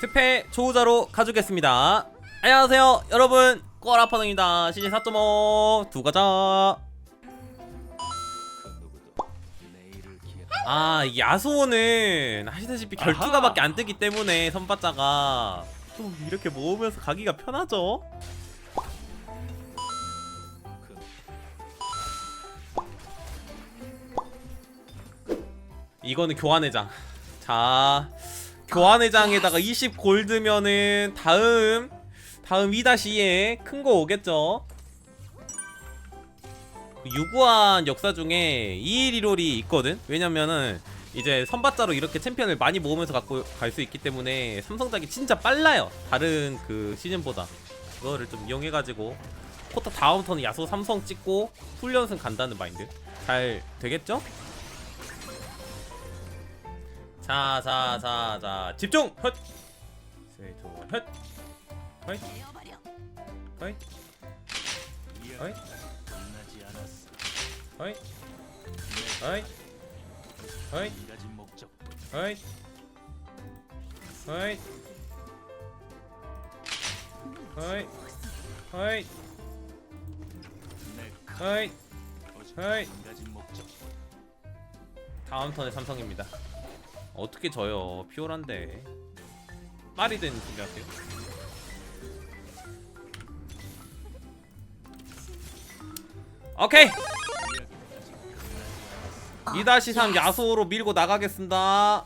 특패 초우자로 가주겠습니다. 안녕하세요, 여러분. 꼬라파능입니다. 시즌 4.5 두가자. 아, 이 야수호는 아시다시피 결투가밖에 안 뜨기 때문에 선바자가 좀 이렇게 모으면서 가기가 편하죠. 이거는 교환회장. 자, 교환회장에다가 20 골드면은 다음 다음 2-2에 큰 거 오겠죠. 유구한 역사 중에 2일 1롤이 있거든. 왜냐면은 이제 선바자로 이렇게 챔피언을 많이 모으면서 갖고 갈 수 있기 때문에 삼성작이 진짜 빨라요. 다른 그 시즌보다. 그거를 좀 이용해가지고 포터 다음 턴 야소 삼성 찍고 훈련승 간다는 마인드. 잘 되겠죠? 자, 자, 자, 자, 집중! 헛! 세이토, 헛! 헛! 헛! 헛! 헛! 헛! 헛! 헛! 헛! 헛! 헛! 헛! 헛! 다음 턴에 삼성입니다. 어떻게 져요? 피오란데. 말이 되는 소리 하세요. 오케이. 2-3 야수로 밀고 나가겠습니다.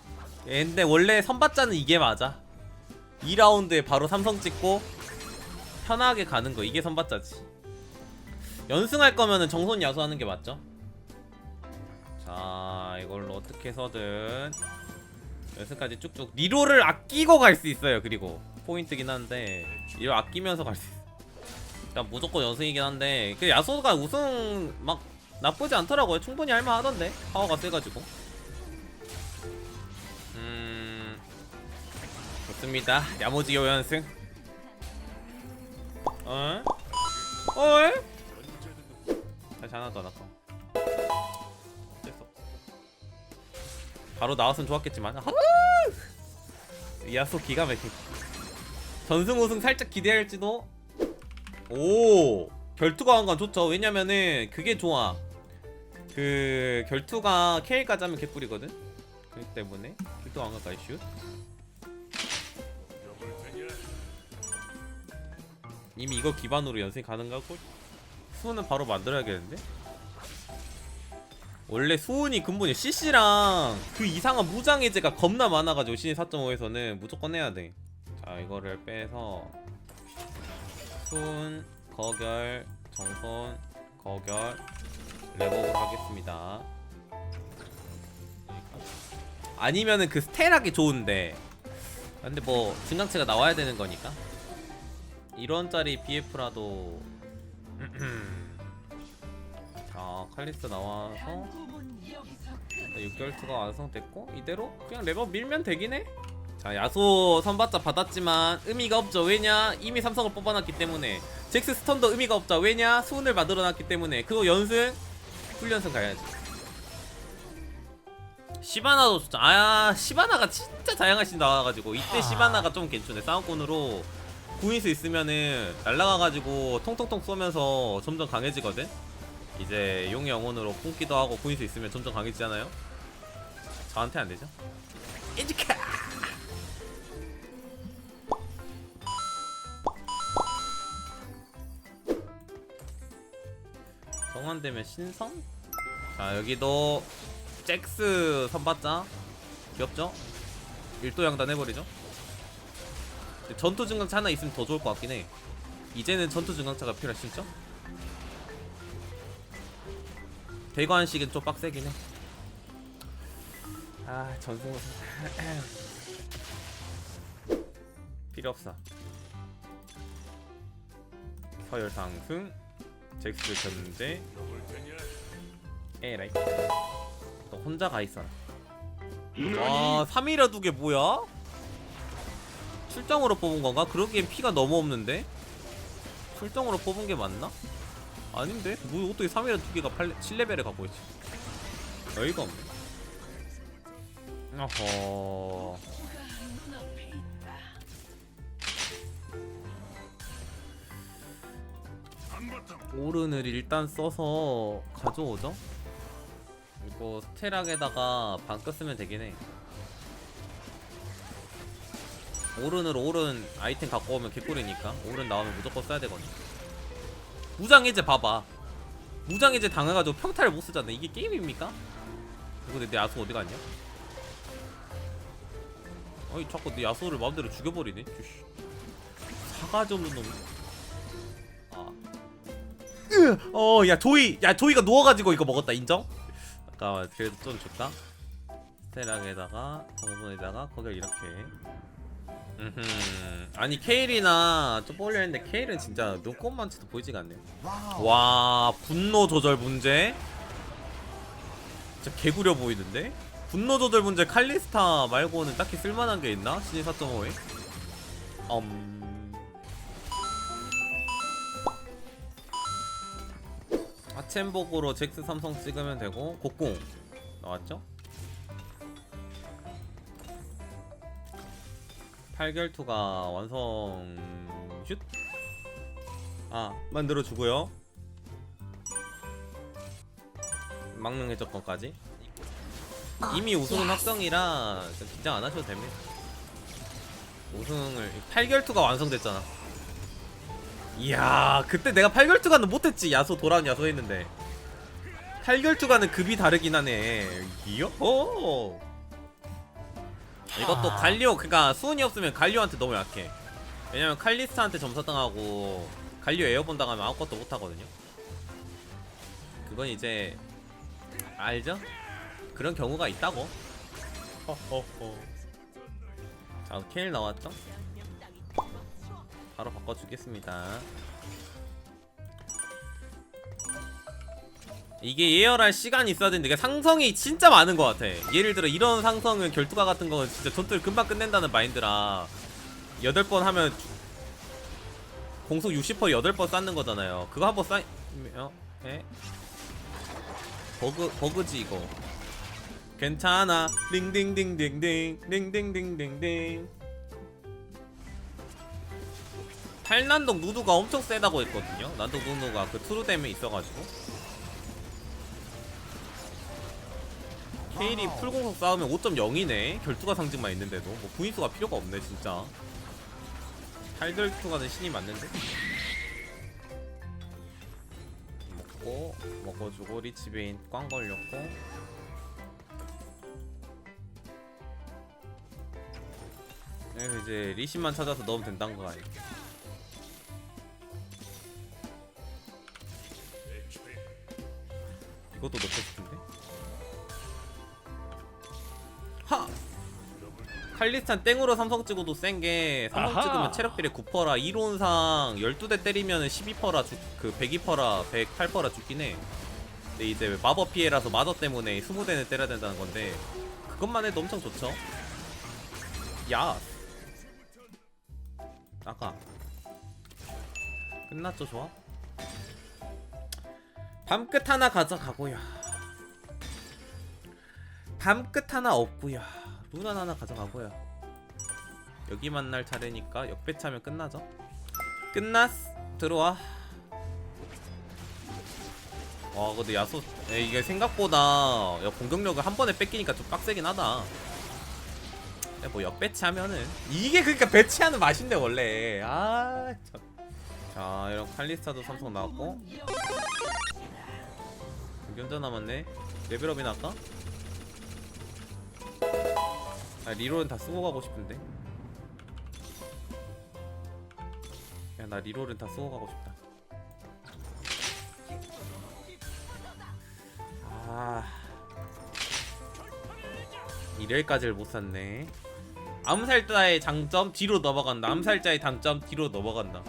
예, 근데 원래 선받자는 이게 맞아. 2라운드에 바로 삼성 찍고 편하게 가는 거 이게 선받자지. 연승할 거면은 정손 야수하는 게 맞죠? 자 이걸로 어떻게 해서든 연승까지 쭉쭉 리로를 아끼고 갈 수 있어요 그리고 포인트긴 한데 리로 아끼면서 갈 수 있어 일단 무조건 연승이긴 한데 그 야소가 우승 막 나쁘지 않더라고요 충분히 할만하던데 파워가 세가지고 음 좋습니다 야무지게 연승 어? 어? 다시 하나 더 됐어. 바로 나왔으면 좋았겠지만. 아! 야소 기가 막힌. 전승 우승 살짝 기대할지도. 오! 결투가 한건 좋죠. 왜냐면은 그게 좋아. 그 결투가 K까지 하면 개꿀이거든. 그렇기 때문에 결투가 가이 슛. 이미 이거 기반으로 연승 가능하고 수는 바로 만들어야겠는데 원래 수은이 근본이 CC랑 그 이상한 무장해제가 겁나 많아가지고 시즌 4.5에서는 무조건 해야 돼. 자 이거를 빼서 수은, 거결, 정손, 거결 레버를 하겠습니다. 아니면은 그 스테락이 좋은데 근데 뭐 증강체가 나와야 되는 거니까 1원짜리 BF라도 자 칼리스 나와서 6결투가 완성됐고 이대로 그냥 레버 밀면 되긴 해. 자 야소 선받자 받았지만 의미가 없죠. 왜냐 이미 삼성을 뽑아놨기 때문에 잭스 스턴도 의미가 없죠. 왜냐 수은을 만들어놨기 때문에 그거 연승 훈련승 가야지. 시바나도 진짜 아 시바나가 진짜 다양하신 나와가지고 이때 시바나가 좀 괜찮네 싸움꾼으로 구인수 있으면은 날라가가지고 통통통 쏘면서 점점 강해지거든. 이제 용의 영혼으로 품기도 하고 구인수 있으면 점점 강해지잖아요. 저한테 안 되죠? 이지카. 정환되면 신성? 자 여기도 잭스 선받자 귀엽죠? 일도 양단 해버리죠? 전투 증강차 하나 있으면 더 좋을 것 같긴 해. 이제는 전투 증강차가 진짜? 대관식은 좀 빡세긴 해. 아 전승 필요 없어. 서열 상승, 잭스 견제, 에라이. 너 혼자 가 있어라. 와 3이라 두개 뭐야? 출정으로 뽑은 건가? 그러기엔 피가 너무 없는데? 출정으로 뽑은 게 맞나? 아닌데? 뭐 어떻게 3이란 2개가 8, 7레벨을 갖고 있지? 어이가 없네. 어허. 오른을 일단 써서 가져오죠? 이거 스테락에다가 방금 쓰면 되긴 해. 오른으로 오른 아이템 갖고 오면 개꿀이니까 오른 나오면 무조건 써야 되거든요 무장해제 봐봐 무장해제 당해가지고 평타를 못 쓰잖아 이게 게임입니까? 이거 내 야수 어디 갔냐? 아니 자꾸 내 야수를 마음대로 죽여버리네 씨. 사가지 없는 놈 아. 어야 조이 야 조이가 누워가지고 이거 먹었다 인정? 잠깐만 그래도 좀 좋다 스테락에다가 정선에다가 거기를 이렇게 음흠. 아니 케일이나 좀 볼려 했는데 케일은 진짜 눈꽃만치도 보이지가 않네요. 와. 분노 조절 문제? 진짜 개구려 보이는데? 분노 조절 문제 칼리스타 말고는 딱히 쓸만한 게 있나? 신이 4.5에? 음. 하첸복으로 잭스 삼성 찍으면 되고 곡궁. 나왔죠? 8결투가 완성 슛. 아 만들어 주고요. 망명 해적권까지. 이미 우승은 확정이라 좀 긴장 안 하셔도 됩니다. 우승을 8결투가 완성됐잖아. 이야 그때 내가 8결투가는 못했지 야소 도랑 야소 했는데 8결투가는 급이 다르긴 하네. 이요? 오. 이것도 갈리오 그니까 수은이 없으면 갈리오한테 너무 약해 왜냐면 칼리스타한테 점사 당하고 갈리오 에어본 당하면 아무것도 못하거든요 그건 이제 알죠? 그런 경우가 있다고 허허허 자 케일 나왔죠? 바로 바꿔주겠습니다 이게 예열할 시간이 있어야 되는데 이게 상성이 진짜 많은 것 같아. 예를 들어 이런 상성은 결투가 같은 거는 진짜 전투를 금방 끝낸다는 마인드라 8번 하면 주- 공속 60% 8번 쌓는 거잖아요. 그거 한 번 쌓이... 어? 에? 버그, 버그지 이거. 괜찮아. 링딩딩딩딩 링딩딩딩딩. 팔난동 누드가 엄청 세다고 했거든요. 난동 누드가 그 트루뎀에 있어가지고 케일이 풀공속 싸우면 5.0이네. 결투가 상징만 있는데도. 뭐 구인수가 필요가 없네 진짜. 탈결투가는 신이 맞는데? 먹고 먹어주고 리치베인 꽝 걸렸고. 그래서 이제 리신만 찾아서 넣으면 된다는 거 아니야? 이것도 넣고 싶은데 칼리스탄 땡으로 삼성 찍어도 센 게 삼성 아하. 찍으면 체력 비례 9%라. 이론상 12대 때리면 12%라 죽, 그 102%라 108%라 죽긴 해. 근데 이제 마법 피해라서 마저 때문에 20대는 때려야 된다는 건데 그것만 해도 엄청 좋죠. 야. 아까. 끝났죠 조합? 밤끝 하나 가져가고요. 밤끝 하나 없고요 루난 하나 가져가고요. 여기 만날 차례니까 역배차면 끝나죠? 끝났어 들어와. 와 근데 야수 에, 이게 생각보다 야, 공격력을 한 번에 뺏기니까 좀 빡세긴 하다. 야, 뭐 역배치하면은 이게 그러니까 배치하는 맛인데 원래. 아 참. 자 이런 칼리스타도 삼성 나왔고. 견자 남았네. 레벨업이나 할까? 아 리롤은 다 쓰고 가고 싶은데. 야 나 리롤은 다 쓰고 가고 싶다. 아. 이럴까지를 못 샀네. 암살자의 장점 뒤로 넘어간다. 암살자의 단점 뒤로 넘어간다.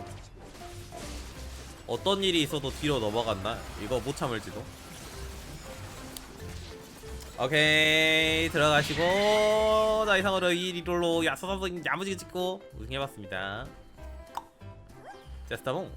어떤 일이 있어도 뒤로 넘어간다. 이거 못 참을지도 오케이 들어가시고. 자 이상으로 이 리롤로 야수삼성 야무지게 찍고 우승해봤습니다. 제스타봉